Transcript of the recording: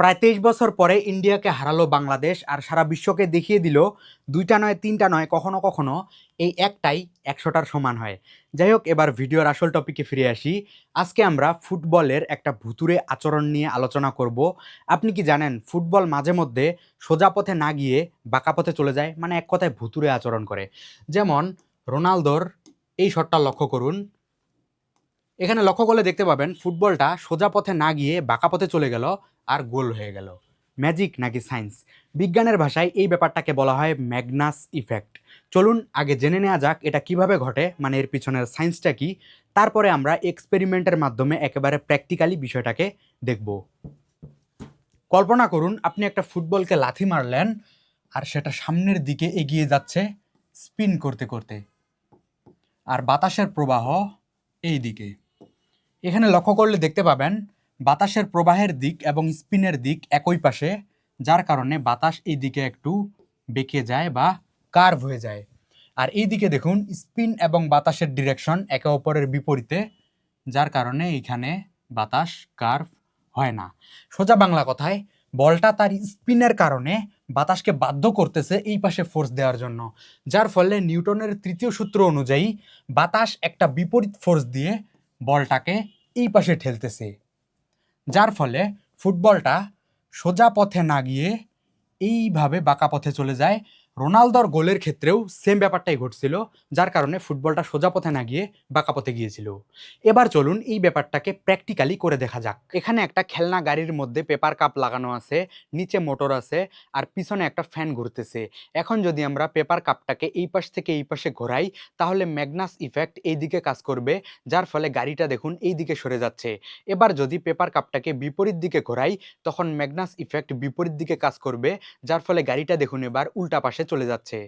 প্রায় তেইশ বছর পরে ইন্ডিয়াকে হারালো বাংলাদেশ আর সারা বিশ্বকে দেখিয়ে দিল দুইটা নয়, তিনটা নয়, কখনো কখনো এই একটাই একশোটার সমান হয়। যাই হোক, এবার ভিডিওর আসল টপিকে ফিরে আসি। আজকে আমরা ফুটবলের একটা ভুতুরে আচরণ নিয়ে আলোচনা করব। আপনি কি জানেন, ফুটবল মাঝে মধ্যে সোজা পথে না গিয়ে বাঁকা পথে চলে যায় মানে এক কথায় ভুতুরে আচরণ করে। যেমন রোনালদোর এই শটটা লক্ষ্য করুন। এখানে লক্ষ্য করলে দেখতে পাবেন, ফুটবলটা সোজা পথে না গিয়ে বাঁকা পথে চলে গেল। আর গোল হয়ে গেল। ম্যাজিক নাকি সায়েন্স? বিজ্ঞানের ভাষায় এই ব্যাপারটাকে বলা হয় ম্যাগনাস ইফেক্ট। চলুন আগে জেনে নেওয়া যাক এটা কীভাবে ঘটে মানে এর পিছনের সায়েন্সটা কি। তারপরে আমরা এক্সপেরিমেন্টের মাধ্যমে একেবারে প্র্যাকটিক্যালি বিষয়টাকে দেখব। কল্পনা করুন, আপনি একটা ফুটবলকে লাথি মারলেন আর সেটা সামনের দিকে এগিয়ে যাচ্ছে স্পিন করতে করতে। আর বাতাসের প্রবাহ এই দিকে। এখানে লক্ষ্য করলে দেখতে পাবেন বাতাসের প্রবাহের দিক এবং স্পিনের দিক একই পাশে, যার কারণে বাতাস এই দিকে একটু বেঁকে যায় বা কার্ভ হয়ে যায়। আর এই দিকে দেখুন, স্পিন এবং বাতাসের ডিরেকশন একে অপরের বিপরীতে, যার কারণে এইখানে বাতাস কার্ভ হয় না। সোজা বাংলা কথায়, বলটা তার স্পিনের কারণে বাতাসকে বাধ্য করতেছে এই পাশে ফোর্স দেওয়ার জন্য, যার ফলে নিউটনের তৃতীয় সূত্র অনুযায়ী বাতাস একটা বিপরীত ফোর্স দিয়ে বলটাকে এই পাশে ঠেলতেছে। যার ফলে ফুটবলটা সোজা পথে না গিয়ে এইভাবে বাঁকা পথে চলে যায়। রোনালদোর গোলের ক্ষেত্রেও সেম ব্যাপারটাই ঘটছিল, যার কারণে ফুটবলটা সোজা পথে না গিয়ে বাঁকা পথে গিয়েছিল। এবার চলুন এই ব্যাপারটাকে প্র্যাকটিক্যালি করে দেখা যাক। এখানে একটা খেলনা গাড়ির মধ্যে পেপার কাপ লাগানো আছে, নিচে মোটর আছে, আর পিছনে একটা ফ্যান ঘুরতেছে। এখন যদি আমরা পেপার কাপটাকে এই পাশ থেকে এই পাশে ঘোরাই, তাহলে ম্যাগনাস ইফেক্ট এই দিকে কাজ করবে, যার ফলে গাড়িটা দেখুন এই দিকে সরে যাচ্ছে। এবার যদি পেপার কাপটাকে বিপরীত দিকে ঘোরাই, তখন ম্যাগনাস ইফেক্ট বিপরীত দিকে কাজ করবে, যার ফলে গাড়িটা দেখুন এবার উল্টা পাশে চলে যাচ্ছে।